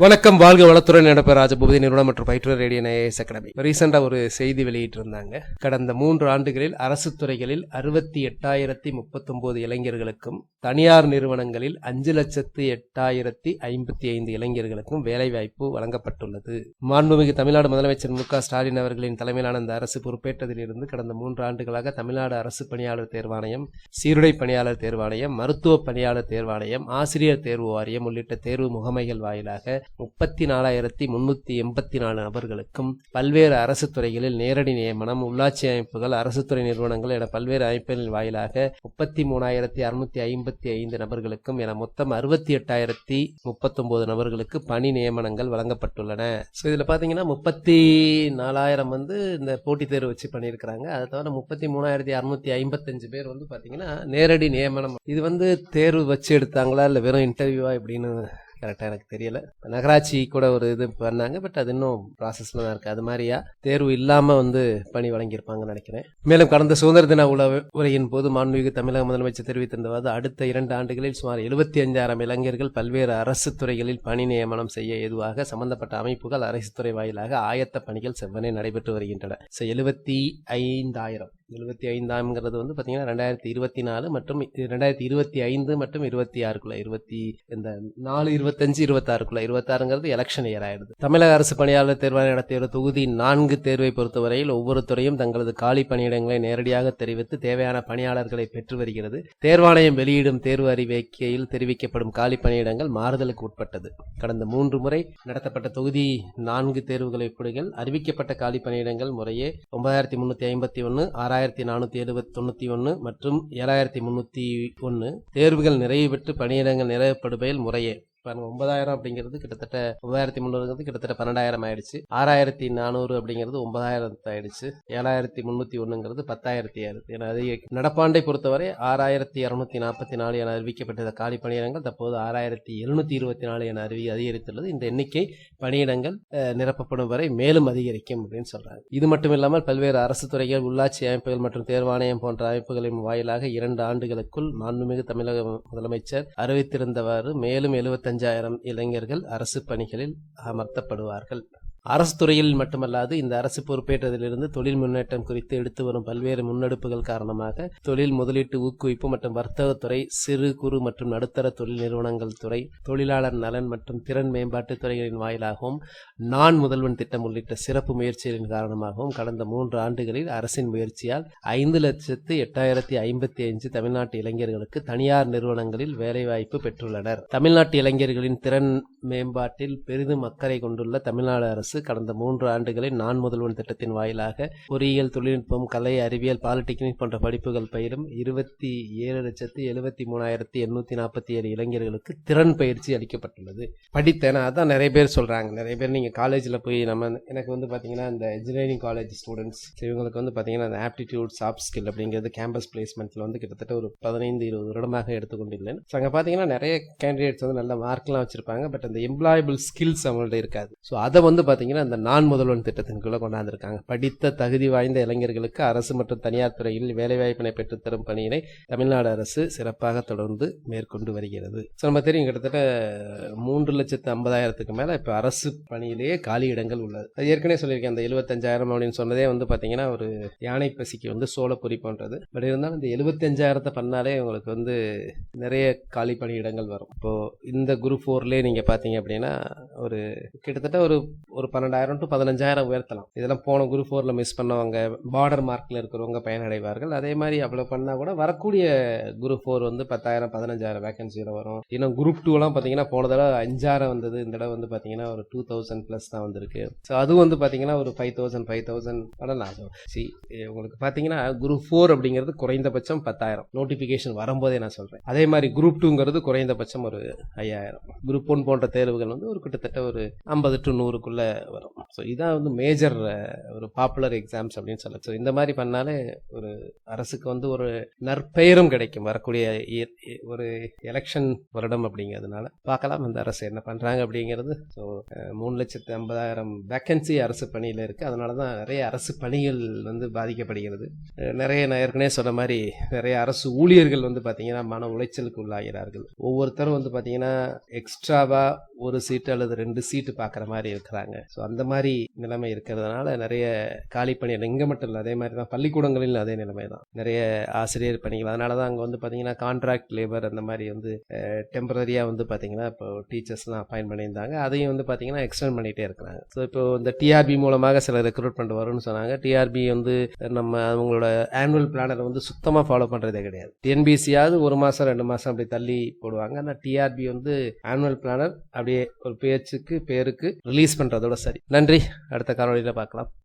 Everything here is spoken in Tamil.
வணக்கம் வாழ்க வளத்துடன் நடப்ப ராஜபூபதி நிறுவனம் மற்றும் பயிற்றுவர் ரேடியோ ஐஏஎஸ் அகாடமி. ரீசெண்டா ஒரு செய்தி வெளியிட்டிருந்தாங்க. கடந்த மூன்று ஆண்டுகளில் அரசு துறைகளில் அறுபத்தி எட்டாயிரத்தி முப்பத்தொம்போது இளைஞர்களுக்கும் தனியார் நிறுவனங்களில் அஞ்சு லட்சத்து எட்டாயிரத்தி ஐம்பத்தி ஐந்து இளைஞர்களுக்கும் வேலைவாய்ப்பு வழங்கப்பட்டுள்ளது. மாண்புமிகு தமிழ்நாடு முதலமைச்சர் மு க ஸ்டாலின் அவர்களின் தலைமையிலான இந்த அரசு பொறுப்பேற்றதிலிருந்து கடந்த மூன்று ஆண்டுகளாக தமிழ்நாடு அரசு பணியாளர் தேர்வாணையம் சீருடை பணியாளர் தேர்வாணையம் மருத்துவ பணியாளர் தேர்வாணையம் ஆசிரியர் தேர்வு வாரியம் உள்ளிட்ட தேர்வு முகமைகள் வாயிலாக முப்பத்தி நாலாயிரத்தி முன்னூத்தி எண்பத்தி நாலு நபர்களுக்கும் பல்வேறு அரசு துறைகளில் நேரடி நியமனம் உள்ளாட்சி அமைப்புகள் அரசு துறை நிறுவனங்கள் என பல்வேறு அமைப்புகளின் வாயிலாக முப்பத்தி மூணாயிரத்தி அறுநூத்தி ஐம்பத்தி ஐந்து நபர்களுக்கும் என மொத்தம் அறுபத்தி எட்டாயிரத்தி முப்பத்தொம்போது நபர்களுக்கு பணி நியமனங்கள் வழங்கப்பட்டுள்ளன. ஸோ இதில் பார்த்தீங்கன்னா முப்பத்தி நாலாயிரம் வந்து இந்த போட்டித் தேர்வு வச்சு பண்ணியிருக்கிறாங்க. அதை தவிர முப்பத்தி மூணாயிரத்தி அறுநூத்தி ஐம்பத்தஞ்சு பேர் வந்து பார்த்தீங்கன்னா நேரடி நியமனம். இது வந்து தேர்வு வச்சு எடுத்தாங்களா இல்லை வெறும் இன்டர்வியூவா இப்படின்னு கரெக்டாக எனக்கு தெரியல. நகராட்சி கூட ஒரு இது பண்ணாங்க பட் அது இன்னும் ப்ராசஸில் தான் இருக்குது அது மாதிரியா தேர்வு இல்லாமல் வந்து பணி வழங்கியிருப்பாங்கன்னு நினைக்கிறேன். மேலும் கடந்த சுதந்திர தின உல உரையின் போது மாண்புமிகு தமிழக முதலமைச்சர் தெரிவித்திருந்தவாறு அடுத்த இரண்டு ஆண்டுகளில் சுமார் எழுபத்தி அஞ்சாயிரம் இளைஞர்கள் பல்வேறு அரசு துறைகளில் பணி நியமனம் செய்ய ஏதுவாக சம்பந்தப்பட்ட அமைப்புகள் அரசு துறை வாயிலாக ஆயத்த பணிகள் செவ்வனே நடைபெற்று வருகின்றன. எழுபத்தி ஐந்தாயிரம் எழுபத்தி ஐந்தாம்ங்கிறது வந்து பார்த்தீங்கன்னா ரெண்டாயிரத்தி இருபத்தி நாலு மற்றும் ரெண்டாயிரத்தி இருபத்தி ஐந்து மற்றும் இருபத்தி ஆறுக்குள்ள இருபத்தி இந்த நாலு இருபத்தஞ்சு இருபத்தாறுக்குள்ள இருபத்தாறுங்கிறது எலெக்ஷன் இயர் ஆயிடுது. தமிழக அரசு பணியாளர் தேர்வாணைய நடத்தியுள்ள தொகுதி நான்கு தேர்வை பொறுத்தவரையில் ஒவ்வொரு துறையும் தங்களது காலி பணியிடங்களை நேரடியாக தெரிவித்து தேவையான பணியாளர்களை பெற்று வருகிறது. தேர்வாணையம் வெளியிடும் தேர்வு அறிவிக்கையில் தெரிவிக்கப்படும் காலி பணியிடங்கள் மாறுதலுக்கு உட்பட்டது. கடந்த மூன்று முறை நடத்தப்பட்ட தொகுதி நான்கு தேர்வுகளை ஒப்பிடுகையில் அறிவிக்கப்பட்ட காலி பணியிடங்கள் முறையே ஒன்பதாயிரத்தி முன்னூத்தி ஐம்பத்தி ஒன்று ஆறாயிரத்தி நானூத்தி எழுபத்தி தொண்ணூத்தி ஒன்று மற்றும் ஏழாயிரத்தி முன்னூத்தி ஒன்று தேர்வுகள் நிறைவு பெற்று பணியிடங்கள் நிறைவேற்றப்படுகையில் முறையே. பாருங்க ஒன்பதாயிரம் அப்படிங்கிறது கிட்டத்தட்ட ஒன்பதாயிரத்தி முந்நூறுங்கிறது கிட்டத்தட்ட பன்னெண்டாயிரம் ஆயிடுச்சு. ஆறாயிரத்தி நானூறு அப்படிங்கிறது ஒன்பதாயிரத்து ஆயிடுச்சு. ஏழாயிரத்தி முன்னூத்தி ஒண்ணுங்கிறது பத்தாயிரத்தி ஆயிடுது ஏன்னா அது நடப்பாண்டை பொறுத்தவரை ஆறாயிரத்தி இரநூத்தி நாற்பத்தி நாலு என அறிவிக்கப்பட்ட காலி பணியிடங்கள் தற்போது ஆறாயிரத்தி எழுநூத்தி இருபத்தி நாலு என அறிவி அதிகரித்துள்ளது. இந்த எண்ணிக்கை பணியிடங்கள் நிரப்பப்படும் வரை மேலும் அதிகரிக்கும் அப்படின்னு சொல்றாங்க. இது மட்டும் இல்லாமல் பல்வேறு அரசு துறைகள் உள்ளாட்சி அமைப்புகள் மற்றும் தேர்வாணையம் போன்ற அமைப்புகளின் வாயிலாக இரண்டு ஆண்டுகளுக்குள் மாண்புமிகு தமிழக முதலமைச்சர் அறிவித்திருந்தவாறு மேலும் பதினஞ்சாயிரம் இளைஞர்கள் அரசு பணிகளில் அமர்த்தப்படுவார்கள். அரசு துறையில் மட்டுமல்லாது இந்த அரசு பொறுப்பேற்றதிலிருந்து தொழில் முன்னேற்றம் குறித்து எடுத்து வரும் பல்வேறு முன்னெடுப்புகள் காரணமாக தொழில் முதலீட்டு ஊக்குவிப்பு மற்றும் வர்த்தகத்துறை சிறு குறு மற்றும் நடுத்தர தொழில் நிறுவனங்கள் துறை தொழிலாளர் நலன் மற்றும் திறன் மேம்பாட்டு துறைகளின் வாயிலாகவும் நான் முதல்வன் திட்டம் உள்ளிட்ட சிறப்பு முயற்சிகளின் காரணமாகவும் கடந்த மூன்று ஆண்டுகளில் அரசின் முயற்சியால் ஐந்து லட்சத்து எட்டாயிரத்தி ஐம்பத்தி அஞ்சு தமிழ்நாட்டு இளைஞர்களுக்கு தனியார் நிறுவனங்களில் வேலைவாய்ப்பு பெற்றுள்ளனர். தமிழ்நாட்டு இளைஞர்களின் திறன் மேம்பாட்டில் பெரிதும் அக்கறை கொண்டுள்ள தமிழ்நாடு அரசு கடந்த மூன்று ஆண்டுகளில் நான் முதல்வன் திட்டத்தின் வாயிலாக பொறியியல் தொழில்நுட்பம் கலை அறிவியல் பாலிடெக்னிக் போன்ற படிப்புகள் பயிலும் இருபத்தி ஏழு லட்சத்து எழுபத்தி மூணாயிரத்தி எண்ணூத்தி நாற்பத்தி ஏழு இளைஞர்களுக்கு திறன் பயிற்சி அளிக்கப்பட்டுள்ளது. படித்தேன். அதான் நிறைய பேர் சொல்றாங்க. நிறைய பேர் நீங்க காலேஜில் போய் நம்ம எனக்கு வந்து பாத்தீங்கன்னா இந்த இன்ஜினியரிங் காலேஜ் ஸ்டூடெண்ட்ஸ் இவங்களுக்கு வந்து பாத்தீங்கன்னா அந்த ஆப்டிடியூட் சாஃப்ட் ஸ்கில் அப்படிங்கிறது கேம்பஸ் பிளேஸ்மெண்ட்ல வந்து கிட்டத்தட்ட ஒரு பதினைந்து இருபது வருடமாக எடுத்துக்கொண்டிருந்தேன் ஸோ அங்கே பார்த்தீங்கன்னா நிறைய கேண்டிடேட்ஸ் வந்து நல்ல மார்க்லாம் வச்சிருப்பாங்க. பட் அந்த எம்ப்ளாயபிள் ஸ்கில்ஸ் அவங்கள்ட்ட இருக்காது. ஸோ அதை வந்து பார்த்தீங்கன்னா அந்த நான் முதல்வன் திட்டத்தின் கீழே கொண்டாந்துருக்காங்க. படித்த தகுதி வாய்ந்த இளைஞர்களுக்கு அரசு மற்றும் தனியார் துறையில் வேலைவாய்ப்பினை பெற்றுத்தரும் பணியினை தமிழ்நாடு அரசு சிறப்பாக தொடர்ந்து மேற்கொண்டு வருகிறது. ஸோ நம்ம தெரியும் கிட்டத்தட்ட மூன்று லட்சத்து ஐம்பதாயிரத்துக்கு மேலே இப்போ அரசு பணியிலேயே காலி இடங்கள் உள்ளது. அது ஏற்கனவே சொல்லியிருக்கேன் அந்த எழுபத்தஞ்சாயிரம் அப்படின்னு சொன்னதே வந்து பார்த்தீங்கன்னா ஒரு யானை பசிக்கு வந்து சோளப்பொறி போன்றது. பட் இருந்தாலும் இந்த எழுபத்தஞ்சாயிரத்தை பண்ணாலே உங்களுக்கு வந்து நிறைய காலி பணியிடங்கள் வரும். இப்போ இந்த குரூப் ஃபோர்லேயே நீங்கள் பார்த்தீங்க அப்படின்னா ஒரு கிட்டத்தட்ட ஒரு ஒரு பன்னெண்டாயிரம் டு பதினஞ்சாயிரம் உயர்த்தலாம். இதெல்லாம் போன குரூப் ஃபோரில் மிஸ் பண்ணவங்க பார்டர் மார்க்கில் இருக்கிறவங்க பயனடைவார்கள். அதே மாதிரி அவ்வளோ பண்ணால் கூட வரக்கூடிய குரூப் ஃபோர் வந்து பத்தாயிரம் பதினஞ்சாயிரம் வேகன்சியில் வரும். இன்னும் குரூப் டூலாம் பார்த்தீங்கன்னா போன தடவை அஞ்சாயிரம் வந்தது. இந்த தடவை வந்து பார்த்தீங்கன்னா ஒரு டூ தௌசண்ட் ப்ளஸ் தான் வந்திருக்கு. ஸோ அது வந்து பார்த்தீங்கன்னா ஒரு ஃபைவ் தௌசண்ட் ஃபைவ் தௌசண்ட் பண்ணலாம். சி உங்களுக்கு பார்த்தீங்கன்னா குரூப் ஃபோர் அப்படிங்கிறது குறைந்தபட்சம் பத்தாயிரம். நோட்டிஃபிகேஷன் வரும்போதே நான் சொல்கிறேன் அதே மாதிரி குரூப் டூங்கிறது குறைந்தபட்சம் ஒரு ஐயாயிரம். குரூப் ஒன் போன்ற தேர்வுகள் வந்து ஒரு கிட்டத்தட்ட ஒரு ஐம்பது டு நூறுக்குள்ள வரும் ஸோ இதான் வந்து மேஜர் ஒரு பாப்புலர் எக்ஸாம்ஸ் அப்படின்னு சொல்ல ஸோ இந்த மாதிரி பண்ணாலே ஒரு அரசுக்கு வந்து ஒரு நற்பெயரும் கிடைக்கும். வரக்கூடிய இ- ஒரு எலெக்ஷன் வருடம் அப்படிங்கிறதுனால. பார்க்கலாம் அந்த அரசு என்ன பண்ணுறாங்க அப்படிங்கிறது. ஸோ மூணு லட்சத்து ஐம்பதாயிரம் வேக்கன்சி அரசு பணியில் இருக்குது அதனால தான் நிறைய அரசு பணிகள் வந்து பாதிக்கப்படுகிறது. நிறைய நான் ஏற்கனவே சொன்ன மாதிரி நிறைய அரசு ஊழியர்கள் வந்து பார்த்தீங்கன்னா மன உளைச்சலுக்கு உள்ளாகிறார்கள். ஒவ்வொருத்தரும் வந்து பார்த்தீங்கன்னா எக்ஸ்ட்ராவாக ஒரு சீட்டு அல்லது ரெண்டு சீட்டு பார்க்குற மாதிரி இருக்கிறாங்க. ஸோ அந்த மாதிரி நிலைமை இருக்கிறதுனால நிறைய காலி பணியிடம் இங்கே மட்டும் இல்லை அதே மாதிரி தான் பள்ளிக்கூடங்களிலும் அதே நிலைமை தான். நிறைய ஆசிரியர் பணிகள் அதனால தான் அங்கே வந்து பார்த்தீங்கன்னா கான்ட்ராக்ட் லேபர் அந்த மாதிரி வந்து டெம்பரரியாக வந்து பார்த்தீங்கன்னா இப்போ டீச்சர்ஸ்லாம் அப்பாயின் பண்ணியிருந்தாங்க. அதையும் வந்து பார்த்தீங்கன்னா எக்ஸ்டெண்ட் பண்ணிகிட்டே இருக்கிறாங்க. ஸோ இப்போ இந்த டிஆர்பி மூலமாக சில ரெக்ரூட்மெண்ட் வரும்னு சொன்னாங்க. டிஆர்பி வந்து நம்ம அவங்களோட ஆனுவல் பிளானரை வந்து சுத்தமாக ஃபாலோ பண்ணுறதே கிடையாது. டிஎன்பிசியாவது ஒரு மாதம் ரெண்டு மாதம் அப்படி தள்ளி போடுவாங்க. ஆனால் டிஆர்பி வந்து ஆனுவல் பிளானர் அப்படியே ஒரு பேச்சுக்கு பேருக்கு ரிலீஸ் பண்ணுறதோட சரி. நன்றி. நன்றி. அடுத்த காணொலியில் பார்க்கலாம்.